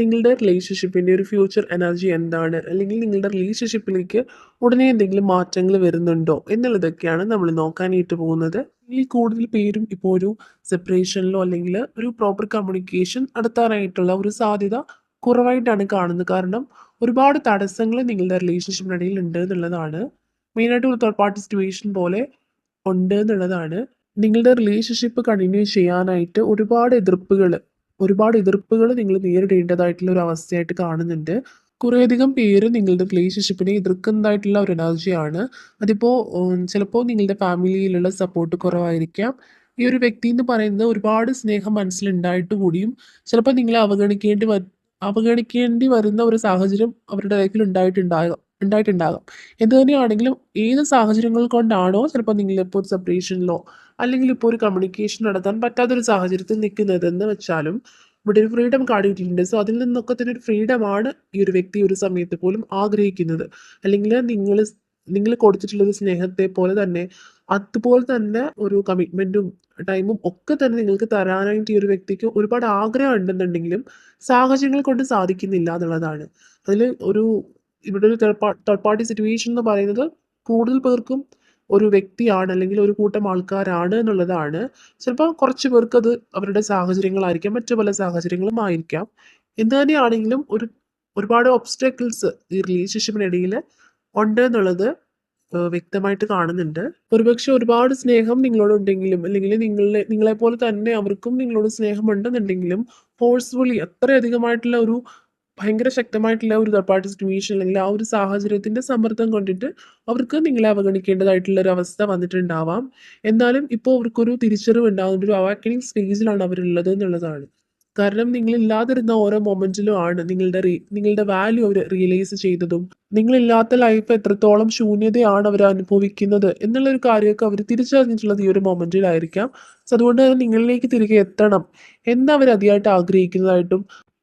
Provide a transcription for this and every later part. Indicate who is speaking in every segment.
Speaker 1: നിങ്ങളുടെ റിലേഷൻഷിപ്പിന്റെ ഒരു future energy എന്താണ്? അല്ലെങ്കിൽ നിങ്ങളുടെ റിലേഷൻഷിപ്പിലേക്ക് ഉടനെ എന്തെങ്കിലും മാറ്റങ്ങൾ വരുന്നുണ്ടോ? എന്നുള്ളതൊക്കെയാണ് നമ്മൾ നോക്കാനായിട്ട് പോകുന്നത്. ഈ കൂടുതൽ പേരും ഇപ്പോൾ ഒരു സെപ്പറേഷനിലോ അല്ലെങ്കിൽ ഒരു പ്രോപ്പർ കമ്മ്യൂണിക്കേഷൻ നടത്താനായിട്ടുള്ള ഒരു സാധ്യത കുറവായിട്ടാണ് കാണുന്നത്. കാരണം ഒരുപാട് തടസ്സങ്ങൾ നിങ്ങളുടെ റിലേഷൻഷിപ്പിനിടയിൽ ഉണ്ട് എന്നുള്ളതാണ്. മെയിനായിട്ട് ഒരു തേർഡ് പാർട്ടി സിറ്റുവേഷൻ പോലെ ഉണ്ട് എന്നുള്ളതാണ്. നിങ്ങളുടെ റിലേഷൻഷിപ്പ് കണ്ടിന്യൂ ചെയ്യാനായിട്ട് ഒരുപാട് എതിർപ്പുകൾ ഒരുപാട് എതിർപ്പുകൾ നിങ്ങൾ നേരിടേണ്ടതായിട്ടുള്ള ഒരു അവസ്ഥയായിട്ട് കാണുന്നുണ്ട്. കുറേയധികം പേര് നിങ്ങളുടെ റിലേഷൻഷിപ്പിനെ എതിർക്കുന്നതായിട്ടുള്ള ഒരു എനർജിയാണ് അതിപ്പോൾ ചിലപ്പോൾ നിങ്ങളുടെ ഫാമിലിയിലുള്ള സപ്പോർട്ട് കുറവായിരിക്കാം. ഈ ഒരു വ്യക്തി എന്ന് പറയുന്നത് ഒരുപാട് സ്നേഹം മനസ്സിലുണ്ടായിട്ട് കൂടിയും ചിലപ്പോൾ നിങ്ങളെ അവഗണിക്കേണ്ടി അവഗണിക്കേണ്ടി വരുന്ന ഒരു സാഹചര്യം അവരുടെ ലൈഫിൽ ഉണ്ടായിട്ടുണ്ടാകാം. ഉണ്ടായിട്ടുണ്ടാകാം. എന്ത് തന്നെയാണെങ്കിലും ഏത് സാഹചര്യങ്ങൾ കൊണ്ടാണോ ചിലപ്പോൾ നിങ്ങളിപ്പോൾ ഒരു സെപ്പറേഷനിലോ അല്ലെങ്കിൽ ഇപ്പോൾ ഒരു കമ്മ്യൂണിക്കേഷൻ നടത്താൻ പറ്റാത്തൊരു സാഹചര്യത്തിൽ നിൽക്കുന്നതെന്ന് വെച്ചാലും ഇവിടെ ഒരു ഫ്രീഡം കാർഡ് കിട്ടിയിട്ടുണ്ട് സോ അതിൽ നിന്നൊക്കെ തന്നെ ഒരു ഫ്രീഡമാണ് ഈ ഒരു വ്യക്തി ഒരു സമയത്ത് പോലും ആഗ്രഹിക്കുന്നത്. അല്ലെങ്കിൽ നിങ്ങൾ നിങ്ങൾ കൊടുത്തിട്ടുള്ള ഒരു സ്നേഹത്തെ പോലെ തന്നെ അതുപോലെ തന്നെ ഒരു കമ്മിറ്റ്മെന്റും ടൈമും ഒക്കെ തന്നെ നിങ്ങൾക്ക് തരാനായിട്ട് ഈ ഒരു വ്യക്തിക്ക് ഒരുപാട് ആഗ്രഹം ഉണ്ടെന്നുണ്ടെങ്കിലും സാഹചര്യങ്ങൾ കൊണ്ട് സാധിക്കുന്നില്ല എന്നുള്ളതാണ്. അതിൽ ഒരു ഇവിടെ ഒരു തേർഡ് പാർട്ടി സിറ്റുവേഷൻ എന്ന് പറയുന്നത് കൂടുതൽ പേർക്കും ഒരു വ്യക്തിയാണ് അല്ലെങ്കിൽ ഒരു കൂട്ടം ആൾക്കാരാണ് എന്നുള്ളതാണ്. ചിലപ്പോൾ കുറച്ച് പേർക്ക് അത് അവരുടെ സാഹചര്യങ്ങളായിരിക്കാം മറ്റു പല സാഹചര്യങ്ങളും ആയിരിക്കാം. എന്ത് തന്നെയാണെങ്കിലും ഒരു ഒരുപാട് ഒബ്സ്റ്റക്കിൾസ് ഈ റിലേഷൻഷിപ്പിനിടയിൽ ഉണ്ട് എന്നുള്ളത് വ്യക്തമായിട്ട് കാണുന്നുണ്ട്. ഒരുപക്ഷെ ഒരുപാട് സ്നേഹം നിങ്ങളോടുണ്ടെങ്കിലും അല്ലെങ്കിൽ നിങ്ങളെ നിങ്ങളെപ്പോലെ തന്നെ അവർക്കും നിങ്ങളോട് സ്നേഹം ഉണ്ടെന്നുണ്ടെങ്കിലും ഫോഴ്സ്ഫുള്ളി അത്രയധികമായിട്ടുള്ള ഒരു ഭയങ്കര ശക്തമായിട്ടുള്ള ഒരു തേർഡ് പാർട്ടി സിറ്റുവേഷൻ അല്ലെങ്കിൽ ആ ഒരു സാഹചര്യത്തിന്റെ സമ്മർദ്ദം കൊണ്ടിട്ട് അവർക്ക് നിങ്ങളെ അവഗണിക്കേണ്ടതായിട്ടുള്ള ഒരു അവസ്ഥ വന്നിട്ടുണ്ടാവാം. എന്നാലും ഇപ്പോൾ അവർക്കൊരു തിരിച്ചറിവ് ഉണ്ടാകുന്ന ഒരു അവാക്കണിങ് സ്റ്റേജിലാണ് അവരുള്ളത് എന്നുള്ളതാണ്. കാരണം നിങ്ങളില്ലാതിരുന്ന ഓരോ മൊമെന്റിലും ആണ് നിങ്ങളുടെ നിങ്ങളുടെ വാല്യൂ അവർ റിയലൈസ് ചെയ്തതും നിങ്ങളില്ലാത്ത ലൈഫ് എത്രത്തോളം ശൂന്യതയാണ് അവർ അനുഭവിക്കുന്നത് എന്നുള്ളൊരു കാര്യമൊക്കെ അവർ തിരിച്ചറിഞ്ഞിട്ടുള്ളത് ഈ ഒരു മൊമെന്റിലായിരിക്കാം സോ അതുകൊണ്ട് തന്നെ നിങ്ങളിലേക്ക് തിരികെ എത്തണം എന്നവർ അതിയായിട്ട് ആഗ്രഹിക്കുന്നതായിട്ടും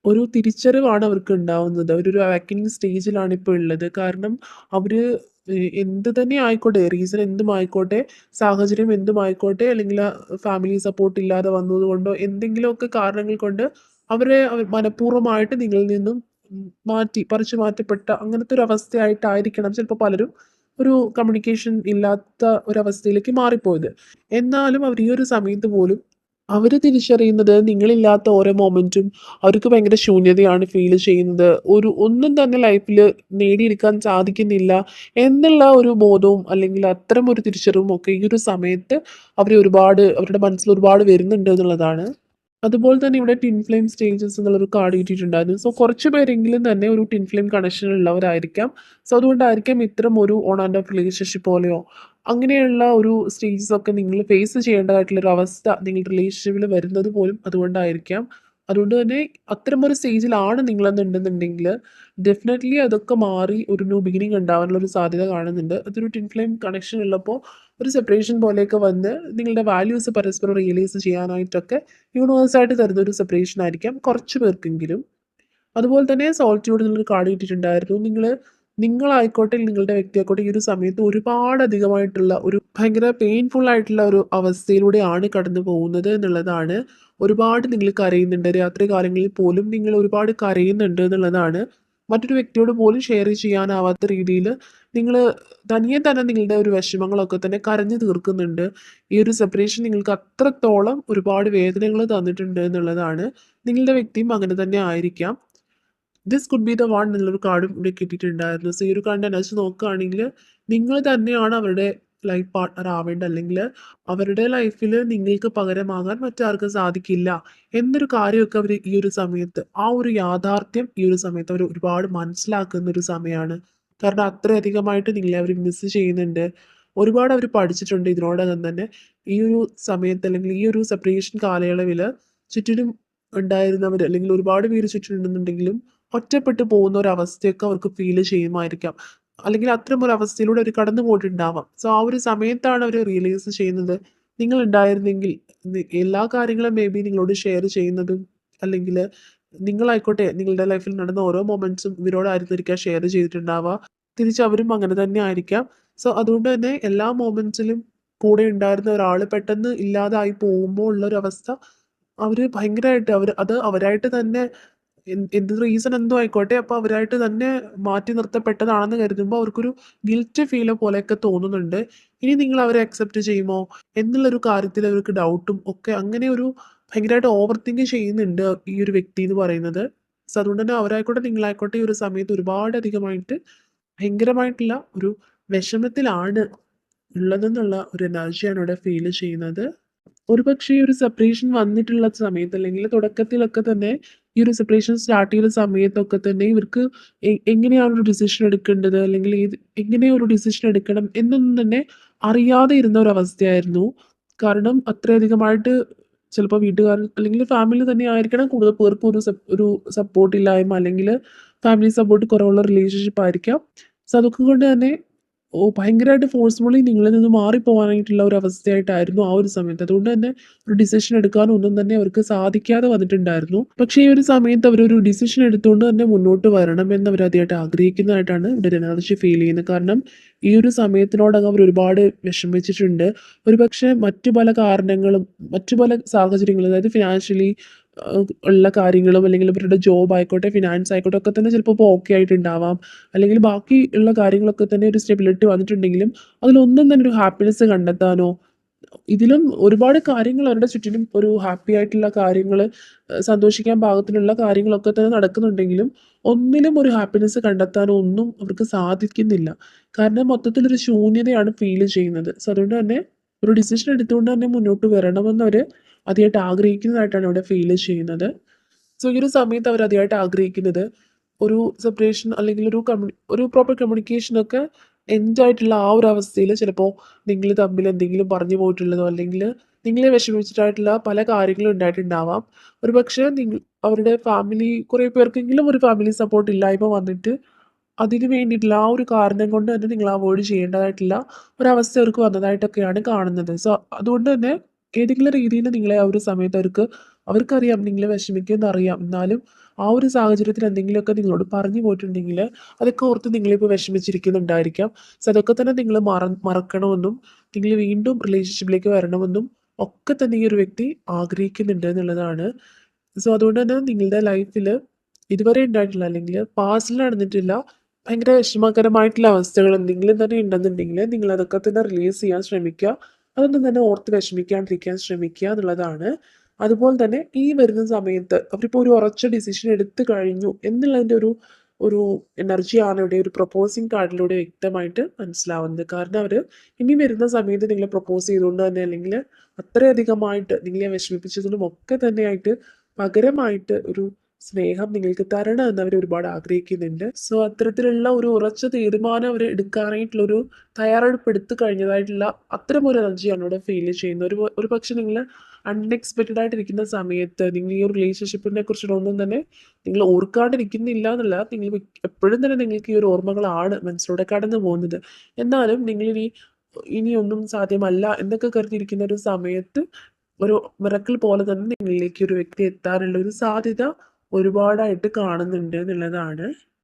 Speaker 1: ഒരു തിരിച്ചറിവാണ് അവർക്ക് ഉണ്ടാവുന്നത്. അവരൊരു അവാക്കനിങ് സ്റ്റേജിലാണ് ഇപ്പോൾ ഉള്ളത്. കാരണം അവർ എന്ത് തന്നെ ആയിക്കോട്ടെ റീസൺ എന്തും ആയിക്കോട്ടെ സാഹചര്യം എന്തും ആയിക്കോട്ടെ അല്ലെങ്കിൽ ഫാമിലി സപ്പോർട്ട് ഇല്ലാതെ വന്നതുകൊണ്ടോ എന്തെങ്കിലുമൊക്കെ കാരണങ്ങൾ കൊണ്ട് അവരെ മനഃപൂർവമായിട്ട് നിങ്ങളിൽ നിന്നും മാറ്റി പറിച്ചു മാറ്റപ്പെട്ട അങ്ങനത്തെ ഒരു അവസ്ഥയായിട്ടായിരിക്കണം ചിലപ്പോൾ പലരും ഒരു കമ്മ്യൂണിക്കേഷൻ ഇല്ലാത്ത ഒരവസ്ഥയിലേക്ക് മാറിപ്പോയത്. എന്നാലും അവർ ഈ ഒരു സമയത്ത് പോലും അവർ തിരിച്ചറിയുന്നത് നിങ്ങളില്ലാത്ത ഓരോ മൊമെന്റും അവർക്ക് ഭയങ്കര ശൂന്യതയാണ് ഫീൽ ചെയ്യുന്നത്. ഒരു ഒന്നും തന്നെ ലൈഫിൽ നേടിയെടുക്കാൻ സാധിക്കുന്നില്ല എന്നുള്ള ഒരു ബോധവും അല്ലെങ്കിൽ അത്തരം ഒരു തിരിച്ചറിവും ഒക്കെ ഈ ഒരു സമയത്ത് അവർ ഒരുപാട് അവരുടെ മനസ്സിൽ ഒരുപാട് വരുന്നുണ്ട് എന്നുള്ളതാണ്. അതുപോലെ തന്നെ ഇവിടെ ടിൻ ഫ്ലെയിം സ്റ്റേജസ് എന്നുള്ളൊരു കാർഡ് കിട്ടിയിട്ടുണ്ടായിരുന്നു. സോ കുറച്ച് പേരെങ്കിലും തന്നെ ഒരു ടിൻ ഫ്ലെയിം കണക്ഷൻ ഉള്ളവരായിരിക്കാം. സോ അതുകൊണ്ടായിരിക്കാം ഇത്തരം ഒരു ഓൺ ആൻഡ് ഓഫ് റിലേഷൻഷിപ്പ് പോലെയോ അങ്ങനെയുള്ള ഒരു സ്റ്റേജസ് ഒക്കെ നിങ്ങൾ ഫേസ് ചെയ്യേണ്ടതായിട്ടുള്ളൊരു അവസ്ഥ നിങ്ങളുടെ റിലേഷൻഷിപ്പിൽ വരുന്നത് പോലും അതുകൊണ്ടായിരിക്കാം. അതുകൊണ്ട് തന്നെ അത്തരം ഒരു സ്റ്റേജിലാണ് നിങ്ങളെന്നുണ്ടെന്നുണ്ടെങ്കിൽ ഡെഫിനറ്റ്ലി അതൊക്കെ മാറി ഒരു ന്യൂ ബിഗിനിങ് ഉണ്ടാവാനുള്ള ഒരു സാധ്യത കാണുന്നുണ്ട്. അതൊരു ടിൻ ഫ്ലെയിം കണക്ഷൻ ഉള്ളപ്പോൾ ഒരു സെപ്പറേഷൻ പോലെയൊക്കെ വന്ന് നിങ്ങളുടെ വാല്യൂസ് പരസ്പരം റിയലൈസ് ചെയ്യാനായിട്ടൊക്കെ യൂണിവേഴ്സായിട്ട് തരുന്ന ഒരു സെപ്പറേഷൻ ആയിരിക്കാം കുറച്ച് പേർക്കെങ്കിലും. അതുപോലെ തന്നെ സോൾറ്റ്യൂഡ് നിങ്ങൾ കാർഡ് കിട്ടിയിട്ടുണ്ടായിരുന്നു. നിങ്ങൾ നിങ്ങളായിക്കോട്ടെ നിങ്ങളുടെ വ്യക്തിയായിക്കോട്ടെ ഈ ഒരു സമയത്ത് ഒരുപാട് അധികമായിട്ടുള്ള ഒരു ഭയങ്കര പെയിൻഫുൾ ആയിട്ടുള്ള ഒരു അവസ്ഥയിലൂടെയാണ് കടന്നു പോകുന്നത് എന്നുള്ളതാണ്. ഒരുപാട് നിങ്ങൾ കരയുന്നുണ്ട്. രാത്രി കാലങ്ങളിൽ പോലും നിങ്ങൾ ഒരുപാട് കരയുന്നുണ്ട് എന്നുള്ളതാണ് മറ്റൊരു വ്യക്തിയോട് പോലും ഷെയർ ചെയ്യാനാവാത്ത രീതിയിൽ നിങ്ങൾ തനിയെ തന്നെ നിങ്ങളുടെ ഒരു വിഷമങ്ങളൊക്കെ തന്നെ കരഞ്ഞു തീർക്കുന്നുണ്ട്. ഈ ഒരു സെപ്പറേഷൻ നിങ്ങൾക്ക് അത്രത്തോളം ഒരുപാട് വേദനകൾ തന്നിട്ടുണ്ട് എന്നുള്ളതാണ് നിങ്ങളുടെ വ്യക്തിയും അങ്ങനെ തന്നെ ആയിരിക്കാം. This could be the one എന്നുള്ളൊരു കാർഡും ഇവിടെ കിട്ടിയിട്ടുണ്ടായിരുന്നു. സോ ഈ ഒരു കാർഡിന്റെ എനർജി നോക്കുകയാണെങ്കിൽ നിങ്ങൾ തന്നെയാണ് അവരുടെ ലൈഫ് പാർട്ട്ണർ ആവേണ്ട. അല്ലെങ്കിൽ അവരുടെ ലൈഫിൽ നിങ്ങൾക്ക് പകരമാകാൻ മറ്റാർക്കും സാധിക്കില്ല. എന്നൊരു കാര്യമൊക്കെ അവർ ഈ ഒരു സമയത്ത് ആ ഒരു യാഥാർത്ഥ്യം ഈ ഒരു സമയത്ത് അവർ ഒരുപാട് മനസ്സിലാക്കുന്ന ഒരു സമയമാണ് കാരണം അത്രയധികമായിട്ട് നിങ്ങളെ അവർ മിസ് ചെയ്യുന്നുണ്ട്. ഒരുപാട് അവർ പഠിച്ചിട്ടുണ്ട് ഇതിനോടകം തന്നെ. ഈ ഒരു സമയത്ത് അല്ലെങ്കിൽ ഈ ഒരു സെപ്പറേഷൻ കാലയളവിൽ ചുറ്റിനും ഉണ്ടായിരുന്നവർ അല്ലെങ്കിൽ ഒരുപാട് പേര് ചുറ്റിനുണ്ടെന്നുണ്ടെങ്കിലും ഒറ്റപ്പെട്ടു പോകുന്ന ഒരു അവസ്ഥയൊക്കെ അവർക്ക് ഫീൽ ചെയ്യുമായിരിക്കാം. അല്ലെങ്കിൽ അത്തരം ഒരു അവസ്ഥയിലൂടെ അവർ കടന്നു പോയിട്ടുണ്ടാവാം സോ ആ ഒരു സമയത്താണ് അവർ റിയലൈസ് ചെയ്യുന്നത് നിങ്ങൾ ഉണ്ടായിരുന്നെങ്കിൽ എല്ലാ കാര്യങ്ങളും മേ ബി നിങ്ങളോട് ഷെയർ ചെയ്യുന്നതും അല്ലെങ്കിൽ നിങ്ങളായിക്കോട്ടെ നിങ്ങളുടെ ലൈഫിൽ നടന്ന ഓരോ മൊമെന്റ്സും ഇവരോടായിരുന്നിരിക്കാം ഷെയർ ചെയ്തിട്ടുണ്ടാവുക. തിരിച്ച് അവരും അങ്ങനെ തന്നെ ആയിരിക്കാം. സോ അതുകൊണ്ട് തന്നെ എല്ലാ മൊമെന്റ്സിലും കൂടെ ഉണ്ടായിരുന്ന ഒരാൾ പെട്ടെന്ന് ഇല്ലാതായി പോകുമ്പോൾ ഉള്ളൊരവസ്ഥ അവർ ഭയങ്കരമായിട്ട് അവർ അത് അവരായിട്ട് തന്നെ എന്ത് റീസൺ എന്തോ ആയിക്കോട്ടെ അപ്പൊ അവരായിട്ട് തന്നെ മാറ്റി നിർത്തപ്പെട്ടതാണെന്ന് കരുതുമ്പോ അവർക്കൊരു ഗിൽറ്റ് ഫീൽ പോലെയൊക്കെ തോന്നുന്നുണ്ട്. ഇനി നിങ്ങൾ അവരെ അക്സെപ്റ്റ് ചെയ്യുമോ എന്നുള്ളൊരു കാര്യത്തിൽ അവർക്ക് ഡൗട്ടും ഒക്കെ അങ്ങനെ ഒരു ഭയങ്കരമായിട്ട് ഓവർ തിങ്ക് ചെയ്യുന്നുണ്ട് ഈ ഒരു വ്യക്തി എന്ന് പറയുന്നത്. സോ അതുകൊണ്ട് തന്നെ അവരായിക്കോട്ടെ നിങ്ങളായിക്കോട്ടെ ഈ ഒരു സമയത്ത് ഒരുപാടധികമായിട്ട് ഭയങ്കരമായിട്ടുള്ള ഒരു വിഷമത്തിലാണ് ഉള്ളതെന്നുള്ള ഒരു എനർജിയാണ് ഇവിടെ ഫീൽ ചെയ്യുന്നത്. ഒരുപക്ഷേ ഈ ഒരു സെപ്പറേഷൻ വന്നിട്ടുള്ള സമയത്ത് അല്ലെങ്കിൽ തുടക്കത്തിലൊക്കെ തന്നെ ഈ ഒരു സെപ്പറേഷൻ സ്റ്റാർട്ട് ചെയ്ത സമയത്തൊക്കെ തന്നെ ഇവർക്ക് എങ്ങനെയാണ് ഒരു ഡിസിഷൻ എടുക്കേണ്ടത് അല്ലെങ്കിൽ ഏത് എങ്ങനെ ഒരു ഡിസിഷൻ എടുക്കണം എന്നൊന്നും തന്നെ അറിയാതെ ഇരുന്ന ഒരു അവസ്ഥയായിരുന്നു കാരണം അത്രയധികമായിട്ട് ചിലപ്പോൾ വീട്ടുകാർ അല്ലെങ്കിൽ ഫാമിലി തന്നെ ആയിരിക്കണം കൂടുതൽ പേർക്കും ഒരു ഒരു സപ്പോർട്ട് ഇല്ലായ്മ അല്ലെങ്കിൽ ഫാമിലി സപ്പോർട്ട് കുറവുള്ള റിലേഷൻഷിപ്പ് ആയിരിക്കാം. സോ അതൊക്കെ കൊണ്ട് തന്നെ ഭയങ്കരമായിട്ട് ഫോഴ്സ്ഫുള്ളി നിങ്ങളിൽ നിന്ന് മാറിപ്പോകാനായിട്ടുള്ള ഒരു അവസ്ഥയായിട്ടായിരുന്നു ആ ഒരു സമയത്ത്. അതുകൊണ്ട് തന്നെ ഒരു ഡിസിഷൻ എടുക്കാനോ ഒന്നും തന്നെ അവർക്ക് സാധിക്കാതെ വന്നിട്ടുണ്ടായിരുന്നു. പക്ഷേ ഈ ഒരു സമയത്ത് അവരൊരു ഡിസിഷൻ എടുത്തുകൊണ്ട് തന്നെ മുന്നോട്ട് വരണം എന്ന് അവർ അതിയായിട്ട് ആഗ്രഹിക്കുന്നതായിട്ടാണ് ഇവിടെ എനർജി ഫീൽ ചെയ്യുന്നത്. കാരണം ഈ ഒരു സമയത്തിനോടകം അവർ ഒരുപാട് വിഷമിച്ചിട്ടുണ്ട്. ഒരുപക്ഷെ മറ്റു പല കാരണങ്ങളും മറ്റു പല സാഹചര്യങ്ങളും അതായത് ഫിനാൻഷ്യലി ഉള്ള കാര്യങ്ങളും അല്ലെങ്കിൽ ഇവരുടെ ജോബ് ആയിക്കോട്ടെ, ഫിനാൻസ് ആയിക്കോട്ടെ ഒക്കെ തന്നെ ചിലപ്പോൾ ഇപ്പോൾ ഓക്കെ ആയിട്ടുണ്ടാവാം. അല്ലെങ്കിൽ ബാക്കി ഉള്ള കാര്യങ്ങളൊക്കെ തന്നെ ഒരു സ്റ്റെബിലിറ്റി വന്നിട്ടുണ്ടെങ്കിലും അതിലൊന്നും തന്നെ ഒരു ഹാപ്പിനെസ് കണ്ടെത്താനോ ഇതിലും ഒരുപാട് കാര്യങ്ങൾ അവരുടെ ചുറ്റിലും ഒരു ഹാപ്പി ആയിട്ടുള്ള കാര്യങ്ങൾ സന്തോഷിക്കാൻ പാകത്തിനുള്ള കാര്യങ്ങളൊക്കെ തന്നെ നടക്കുന്നുണ്ടെങ്കിലും ഒന്നിലും ഒരു ഹാപ്പിനെസ് കണ്ടെത്താനോ ഒന്നും അവർക്ക് സാധിക്കുന്നില്ല. കാരണം മൊത്തത്തിൽ ഒരു ശൂന്യതയാണ് ഫീൽ ചെയ്യുന്നത്. സോ അതുകൊണ്ട് തന്നെ ഒരു ഡിസിഷൻ എടുത്തുകൊണ്ട് തന്നെ മുന്നോട്ട് വരണമെന്ന് അതിയായിട്ട് ആഗ്രഹിക്കുന്നതായിട്ടാണ് ഇവിടെ ഫീൽ ചെയ്യുന്നത്. സോ ഈ ഒരു സമയത്ത് അവർ അതിയായിട്ട് ആഗ്രഹിക്കുന്നത് ഒരു സെപ്പറേഷൻ അല്ലെങ്കിൽ ഒരു കമ്മ്യൂണി ഒരു പ്രോപ്പർ കമ്മ്യൂണിക്കേഷനൊക്കെ എൻഡ് ആയിട്ടുള്ള ആ ഒരു അവസ്ഥയിൽ ചിലപ്പോൾ നിങ്ങൾ തമ്മിൽ എന്തെങ്കിലും പറഞ്ഞു പോയിട്ടുള്ളതോ അല്ലെങ്കിൽ നിങ്ങളെ വിഷമിച്ചിട്ടായിട്ടുള്ള പല കാര്യങ്ങളും ഉണ്ടായിട്ടുണ്ടാവാം. ഒരു പക്ഷേ നിങ്ങൾ അവരുടെ ഫാമിലി കുറേ പേർക്കെങ്കിലും ഒരു ഫാമിലി സപ്പോർട്ട് ഇല്ലായ്മ വന്നിട്ട് അതിന് വേണ്ടിയിട്ടുള്ള ആ ഒരു കാരണം കൊണ്ട് തന്നെ നിങ്ങൾ അവോയ്ഡ് ചെയ്യേണ്ടതായിട്ടുള്ള ഒരവസ്ഥ അവർക്ക് വന്നതായിട്ടൊക്കെയാണ് കാണുന്നത്. സോ അതുകൊണ്ട് തന്നെ ഏതെങ്കിലും രീതിയിൽ നിങ്ങളെ ആ ഒരു സമയത്ത് അവർക്ക് അവർക്കറിയാം നിങ്ങൾ വിഷമിക്കുമെന്ന് അറിയാം. എന്നാലും ആ ഒരു സാഹചര്യത്തിൽ എന്തെങ്കിലുമൊക്കെ നിങ്ങളോട് പറഞ്ഞു പോയിട്ടുണ്ടെങ്കിൽ അതൊക്കെ ഓർത്ത് നിങ്ങളിപ്പോൾ വിഷമിച്ചിരിക്കുന്നുണ്ടായിരിക്കാം. സോ അതൊക്കെ തന്നെ നിങ്ങൾ മറ മറക്കണമെന്നും നിങ്ങൾ വീണ്ടും റിലേഷൻഷിപ്പിലേക്ക് വരണമെന്നും ഒക്കെ തന്നെ ഈ ഒരു വ്യക്തി ആഗ്രഹിക്കുന്നുണ്ട് എന്നുള്ളതാണ്. സോ അതുകൊണ്ട് തന്നെ നിങ്ങളുടെ ലൈഫിൽ ഇതുവരെ ഉണ്ടായിട്ടില്ല അല്ലെങ്കിൽ പാസ്റ്റിൽ നടന്നിട്ടില്ല ഭയങ്കര വിഷമകരമായിട്ടുള്ള അവസ്ഥകൾ എന്തെങ്കിലും തന്നെ ഉണ്ടെന്നുണ്ടെങ്കിൽ നിങ്ങൾ അതൊക്കെ തന്നെ റിലീസ് ചെയ്യാൻ ശ്രമിക്കുക. അതൊന്നും തന്നെ ഓർത്ത് വിഷമിക്കാണ്ടിരിക്കാൻ ശ്രമിക്കുക എന്നുള്ളതാണ്. അതുപോലെ തന്നെ ഈ വരുന്ന സമയത്ത് അവരിപ്പോൾ ഒരു ഉറച്ച ഡിസിഷൻ എടുത്തു കഴിഞ്ഞു എന്നുള്ളതിന്റെ ഒരു ഒരു എനർജിയാണ് ഇവിടെ ഒരു പ്രപ്പോസിങ് കാർഡിലൂടെ വ്യക്തമായിട്ട് മനസ്സിലാവുന്നത്. കാരണം അവർ ഇനി വരുന്ന സമയത്ത് നിങ്ങളെ പ്രപ്പോസ് ചെയ്തുകൊണ്ട് തന്നെ അല്ലെങ്കിൽ അത്രയധികമായിട്ട് നിങ്ങളെ വിഷമിപ്പിച്ചതിനും ഒക്കെ തന്നെയായിട്ട് പകരമായിട്ട് ഒരു സ്നേഹം നിങ്ങൾക്ക് തരണം എന്ന് അവർ ഒരുപാട് ആഗ്രഹിക്കുന്നുണ്ട്. സോ അത്തരത്തിലുള്ള ഒരു ഉറച്ച തീരുമാനം അവർ എടുക്കാനായിട്ടുള്ള ഒരു തയ്യാറെടുപ്പ് എടുത്തു കഴിഞ്ഞതായിട്ടുള്ള അത്തരം ഒരു എനർജിയാണ് ഇവിടെ ഫീൽ ചെയ്യുന്നത്. ഒരു ഒരു പക്ഷെ നിങ്ങൾ അൺഎക്സ്പെക്റ്റഡ് ആയിട്ടിരിക്കുന്ന സമയത്ത് നിങ്ങൾ ഈ ഒരു റിലേഷൻഷിപ്പിനെ കുറിച്ചിട്ടൊന്നും തന്നെ നിങ്ങൾ ഓർക്കാണ്ടിരിക്കുന്നില്ല എന്നല്ല നിങ്ങൾ എപ്പോഴും തന്നെ നിങ്ങൾക്ക് ഈ ഒരു ഓർമ്മകളാണ് മനസ്സിലൂടെ കടന്നു പോകുന്നത്. എന്നാലും നിങ്ങൾ ഇനി ഇനിയൊന്നും സാധ്യമല്ല എന്നൊക്കെ കരുതിയിരിക്കുന്ന ഒരു സമയത്ത് ഒരു മിറക്കിൾ പോലെ തന്നെ നിങ്ങളിലേക്ക് ഒരു വ്യക്തി എത്താനുള്ള ഒരു സാധ്യത ഒരുപാടായിട്ട് കാണുന്നുണ്ട് എന്നുള്ളതാണ്.